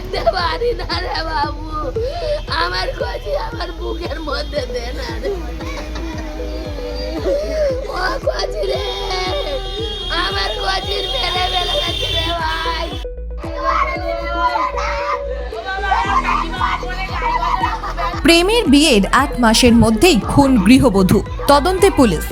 থাকতে পারি না রে বাবু। আমার কচি আমার বুকের মধ্যে দে না রে। ও কচি রে। আমার কচির মেরে মেরে গেছে রে ভাই। প্রেমের বিয়ের আট মাসের মধ্যেই খুন গৃহবধূ, তদন্তে পুলিশ।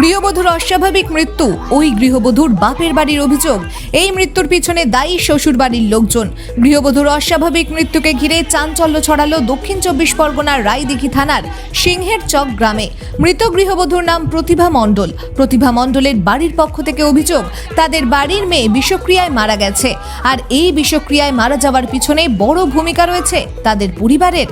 গৃহবধূর অস্বাভাবিক মৃত্যু, ওই গৃহবধূর বাপের বাড়ির অভিযোগ। এই মৃত্যুর পিছনে দায়ী শ্বশুর বাড়ির লোকজন। গৃহবধূর অস্বাভাবিক মৃত্যুকে ঘিরে চাঞ্চল্য ছড়ালো দক্ষিণ চব্বিশ পরগনার রায়দিঘি থানার সিংহের চক গ্রামে। মৃত গৃহবধূর নাম প্রতিভা মণ্ডল। প্রতিভা মণ্ডলের বাড়ির পক্ষ থেকে অভিযোগ, তাদের বাড়ির মেয়ে বিষক্রিয়ায় মারা গেছে। আর এই বিষক্রিয়ায় মারা যাওয়ার পিছনে বড় ভূমিকা রয়েছে তাদের পরিবারের।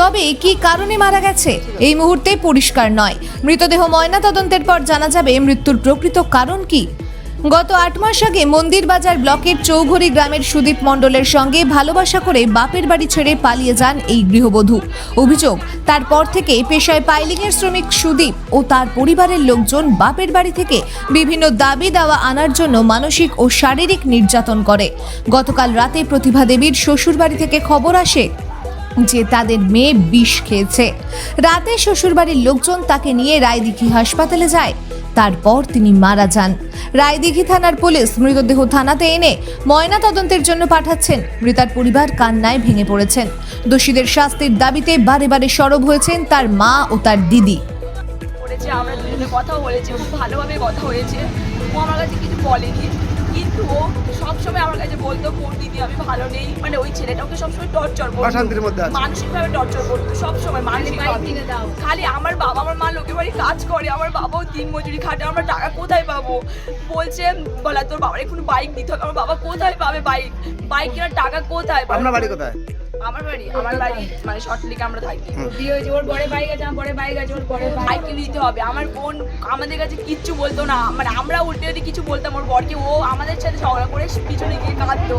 তবে কি কারণে মারা গেছে? এই মুহূর্তে পরিষ্কার নয়। মৃতদেহ ময়না তদন্তের পর জানা যাবে মৃত্যুর প্রকৃত কারণ কি। গত আট মাস আগে মন্দির বাজার ব্লকের চৌঘরি গ্রামের সুদীপ মণ্ডলের সঙ্গে ভালোবাসা করে বাপের বাড়ি ছেড়ে পালিয়ে যান এই গৃহবধূ। অভিযোগ, তারপর থেকে পেশায় পাইলিংয়ের শ্রমিক সুদীপ ও তার পরিবারের লোকজন বাপের বাড়ি থেকে বিভিন্ন দাবি দাওয়া আনার জন্য মানসিক ও শারীরিক নির্যাতন করে। গতকাল রাতে প্রতিভা দেবীর শ্বশুরবাড়ি থেকে খবর আসে যে তাদের মেয়ে বিষ খেয়েছে। রাতে শ্বশুরবাড়ির লোকজন তাকে নিয়ে রায়দিঘি হাসপাতালে যায়। তারপর তিনি মারা যান। রায়দিঘি থানার পুলিশ মৃতদেহ থানাতে এনে ময়না তদন্তের জন্য পাঠাচ্ছেন। মৃতার পরিবার কান্নায় ভেঙে পড়েছেন। দোষীদের শাস্তির দাবিতে বারে বারে সরব হয়েছেন তার মা ও তার দিদি। আমরা দুজনে কথাও বলেছি ভালোভাবে কথা হয়েছে। ও আমার কাছে কিছু বলেনি। কিন্তু ও সবসময় আমার কাছে বলতো কোন দিদি আমি ভালো নেই। মানে ওই ছেলেটা ওকে সবসময় টর্চার করতো। অশান্তির মধ্যে আছে। মানসিকভাবে টর্চার করতো সবসময় মানসিক খালি আমার বাবা আমার মা লোকের বাড়ি কাজ করে আমার বাবাও দিন মজুরি খাটে আমরা টাকা কোথায় পাবো? বলছে বলা তোর বাবার এখন বাইক দিতে হবে আমার বাবা কোথায় পাবে বাইক বাইক কেনার টাকা কোথায় পাবে? আপনার বাড়ি কোথায়? আমার বাড়ি আমার বাড়ি মানে শর্টলিকে আমরা থাকি। বিয়ে হয়েছে ওর বড় বাইক আছে আমার বড় বাইক আছে ওর বড় বাইক নিতে হবে। আমার বোন আমাদের কাছে কিচ্ছু বলতো না। মানে আমরা উল্টে যদি কিছু বলতাম ওর বরকে ও আমাদের সাথে ঝগড়া করে পিছনে গিয়ে কাঁদতো।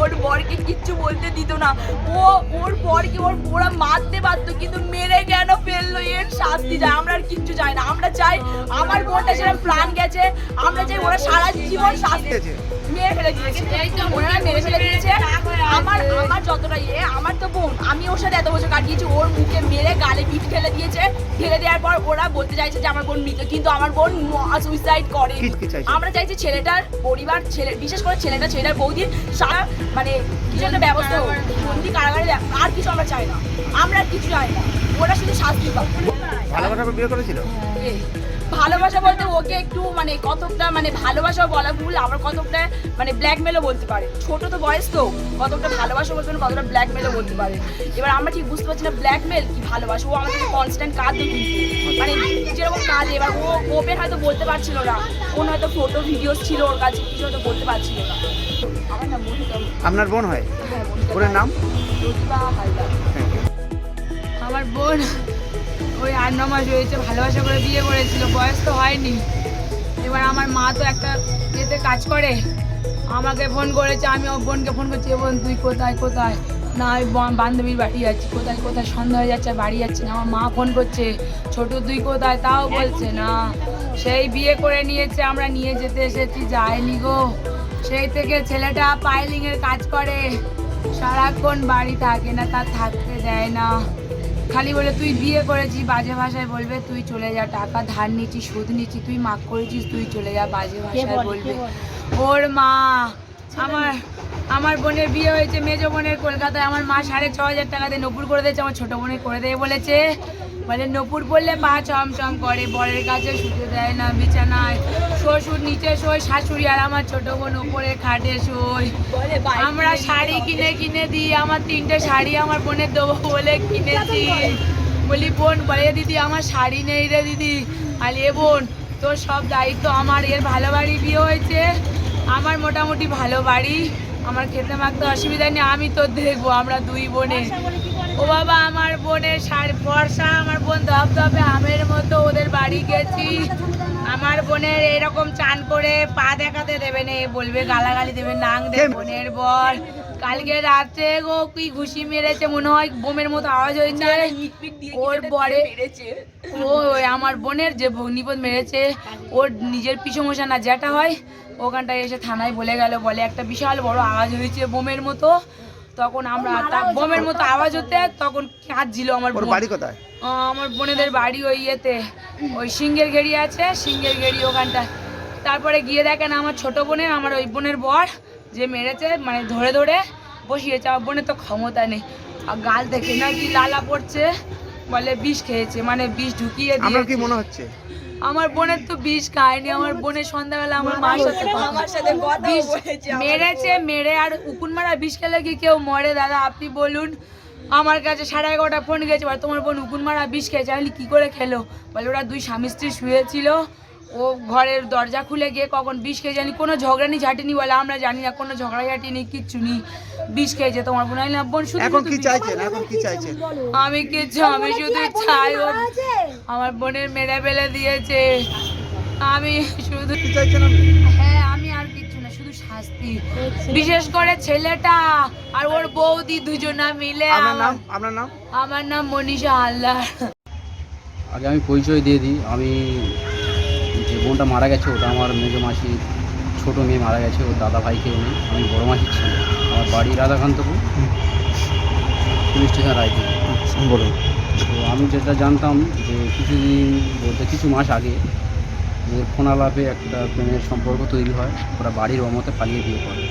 ওর বরকে কিচ্ছু বলতে দিত না। ও ওর বরকে ওর ওরা মারতে পারতো কিন্তু মেরে কেন ফেলল? এর শাস্তি যায় আমরা কিচ্ছু চাই না। আমরা চাই আমার বোনটা সেরকম প্রাণ গেছে। আমরা চাই ওরা সারা জীবন শাস্তি মেরে ফেলে দিয়েছে। ওনারা মেরে ফেলে দিয়েছে। আমার আমার যতটা ইয়ে আমার তো বোন আমি ওর সাথে এত বছর কাটিয়েছি ওর মুখে মেরে গালে পিঠ ফেলে দিয়েছে। ফেলে দেওয়ার পর ওরা বলতে চাইছে যে আমার বোন মৃত কিন্তু আমার বোন সুইসাইড করে? আমরা চাইছি ছেলেটার পরিবার ছেলে বিশেষ করে ছেলেটা ছেলেটার বৌদির সারা মানে কিছু একটা ব্যবস্থা বন্দি কারাগারে আর কিছু আমরা চাই না। আমরা আর কিছু চাই না। ওরা শুধু ভালোবাসা বিয়ে করেছিল? ভালোবাসা বলতে ওকে একটু মানে কতকটা মানে ভালোবাসা বলা ভুল আবার কতকটা মানে ব্ল্যাকমেলও বলতে পারে। ছোট তো বয়স তো কতকটা ভালোবাসা বলতে পারে কতটা ব্ল্যাকমেলও বলতে পারে। এবার আমরা ঠিক বুঝতে পারছি না ব্ল্যাকমেল কি ভালোবাসা ও আমাদের কনস্ট্যান্ট কাজ কিন্তু মানে যেরকম কাজ এবার ও ওপেন হয়তো বলতে পারছিল না। কোন হয়তো ফটো ভিডিওস ছিল ওর কাছে কিছু হয়তো বলতে পারছিল না। আমার নাম মনিকা। আপনার বোন হয়? হ্যাঁ ওর নাম? হালদার আমার বোন ওই আট ন মাস হয়েছে ভালোবাসা করে বিয়ে করেছিল, বয়স তো হয়নি। এবার আমার মা তো একটা ইয়েতে কাজ করে, আমাকে ফোন করেছে, আমি ওর বোনকে ফোন করছি, "এ বোন, তুই কোথায় কোথায়? না ব- বান্ধবীর বাড়ি যাচ্ছি, কোথায় কোথায় সন্ধ্যা হয়ে যাচ্ছে, বাড়ি যাচ্ছে না। আমার মা ফোন করছে, ছোট, তুই কোথায়? তাও বলছে না। সেই বিয়ে করে নিয়েছে, আমরা নিয়ে যেতে এসেছি, যায়নি গো। সেই থেকে ছেলেটা পাইলিংয়ের কাজ করে, সারাক্ষণ বাড়ি থাকে না, তার থাকতে দেয় না। খালি বলে তুই বিয়ে করেছিস বাজে ভাষায় বলবে তুই চলে যা টাকা ধার নিচ্ছিস সুদ নিচ্ছিস তুই মাক করেছিস তুই চলে যা বাজে ভাষায় বলবে। ওর মা আমার আমার বোনের বিয়ে হয়েছে মেজো বোনের কলকাতায় আমার মা সাড়ে ছ হাজার টাকা দিয়ে নপুর করে দিয়েছে আমার ছোটো বোনের করে দেবে বলেছে। বলে নপুর পড়লে পা চমচম করে বরের কাছে শুতে দেয় না বিছানায়। শ্বশুর নিচে শোয় শাশুড়ি আর আমার ছোট বোন ওপরে খাটে শোয়। আমরা শাড়ি কিনে কিনে দিই আমার তিনটে শাড়ি আমার বোনের দেবো বলে কিনেছি বলি বোন বলে দিদি আমার শাড়ি নেই রে দিদি। আর এ বোন তোর সব দায়িত্ব আমার এর ভালো বাড়ি বিয়ে হয়েছে। আমার মোটামুটি ভালো বাড়ি আমার খেতে মাখতে অসুবিধা নেই আমি তো দেখব আমরা দুই বোনে। ও বাবা আমার বোনের বর্ষা আমার বোন ধপ ধপে আমের মতো ওদের বাড়ি গেছি। আমার বোনের এরকম চান করে পা দেখাতে দেবে না এ বলবে গালাগালি দেবে নাং দে কে- বোনের বর কালকে রাতে গো কি ঘুষি মেরেছে মনে হয় বোমের মতো আওয়াজ হয়েছে। ওর বরে মেরেছে। ও ওই আমার বোনের যে ভগ্নিপদ মেরেছে ওর নিজের পিছু মশা না যেটা হয় ওখানটায় এসে থানায় বলে গেল বলে একটা বিশাল বড় আওয়াজ হয়েছে বোমের মতো। তখন আমরা তার বোমের মতো আওয়াজ হতে তখন কাঁদছিল আমার বোন। বাড়ি কোথায়? আমার বোনেদের বাড়ি ওই ইয়েতে ওই সিঙ্গের গেড়ি আছে সিঙ্গের গেড়ি ওখানটা তারপরে গিয়ে দেখেন আমার ছোট বোনের আমার ওই বোনের বর যে মেরেছে মানে ধরে ধরে বসিয়েছে আমার বোনের তো ক্ষমতা নেই। আর গাল না কি লালা পড়ছে। বলে বিষ খেয়েছে মানে বিষ ঢুকিয়ে আপনার কি দিয়ে মনে হচ্ছে? আমার বোনের তো বিষ খায়নি আমার বোনের সন্ধ্যাবেলা আমার মার সাথে আমার সাথে বিষ মেরেছে মেরে আর উকুন মারা বিষ খেলে কি কেউ মরে? দাদা আপনি বলুন। আমার কাছে সাড়ে এগারোটা ফোন গেছে বলে তোমার বোন উকুন মারা বিষ খেয়েছে আমি কি করে খেলো? বলে ওরা দুই স্বামী স্ত্রী শুয়েছিল ও ঘরের দরজা খুলে গিয়ে কখন বিষ খেয়ে জানি কোনো ঝগড়া নি ঝাঁটিনি বলে আমরা জানি না কোনো ঝগড়া ঝাঁটিনি কিচ্ছু নেই। বিষ খেয়েছে তোমার বোন। আমি বোন শুধু এখন কি চাইছেন? এখন কি চাইছেন? আমি কিছু আমি শুধু চাই ও- আমার বোনের মেরে ফেলে দিয়েছে। আমি শুধু কি চাইছেন হ্যাঁ আমি আর কিছু না শুধু শাস্তি। বিশেষ করে ছেলেটা আর ওর বৌদি দুজনা মিলে আপনার নাম? আমার- আপনার নাম? আমার নাম মনীষা হালদার। আগে আমি পরিচয় দিয়ে দিই। আমি যে বোনটা মারা গেছে ওটা আমার মেজো মাসি ছোটো মেয়ে মারা গেছে ওর দাদা ভাই কেউ নেই আমি বড়ো মাসির ছেলে। আমার বাড়ি রাধাকান্তপুর। Police station Raipur. বলুন। তো আমি যেটা জানতাম যে কিছুদিন বলতে কিছু মাস আগে ওদের ফোন আলাপে একটা প্রেমের সম্পর্ক তৈরি হয় ওরা বাড়ির অমতে পালিয়ে বিয়ে করে।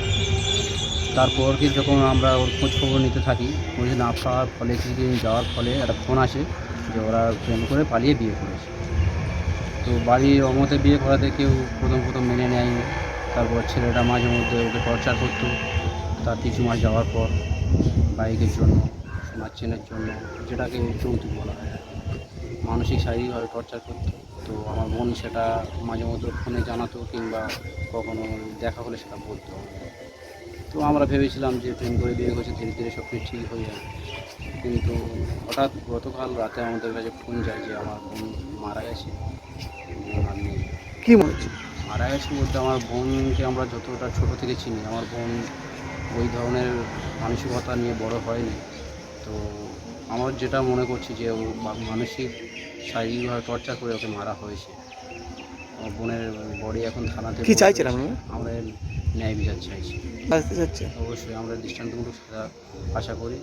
তারপর কি যখন আমরা ওর খোঁজ খবর নিতে থাকি খোঁজ না পাওয়ার ফলে কিছুদিন যাওয়ার ফলে একটা ফোন আসে যে ওরা প্রেম করে পালিয়ে বিয়ে করেছে। তো বাড়ির অমতে বিয়ে করাতে কেউ প্রথম প্রথম মেনে নেয়নি। তারপর ছেলেটা মাঝে মধ্যে ওকে টর্চার করতো। তার কিছু মাস যাওয়ার পর বাইকের জন্য সোনার চেনের জন্য যেটাকে যৌতুক বলা হয়। মানসিক শারীরিকভাবে টর্চার করতো। তো আমার বোন সেটা মাঝে মধ্যে ফোনে জানাতো কিংবা কখনো দেখা হলে সেটা বলতো। তো আমরা ভেবেছিলাম যে প্রেম করে বিয়ে করছে ধীরে ধীরে সব কিছু ঠিক হয়ে যাবে। কিন্তু হঠাৎ গতকাল রাতে আমাদের কাছে ফোন যায় যে আমার বোন মারা গেছে। বোন আর নেই কি মারা গেছে বলতে আমার বোনকে আমরা যতটা ছোটো থেকে চিনি আমার বোন ওই ধরনের মানসিকতা নিয়ে বড় হয়নি। তো আমার যেটা মনে করছি যে ও মানসিক শারীরিকভাবে টর্চার করে ওকে মারা হয়েছে। আমার বোনের বডি এখন থানাতে কি চাইছেন আপনি? আমরা ন্যায় বিচার চাইছি। অবশ্যই আমরা দৃষ্টান্তমূলক আশা করি।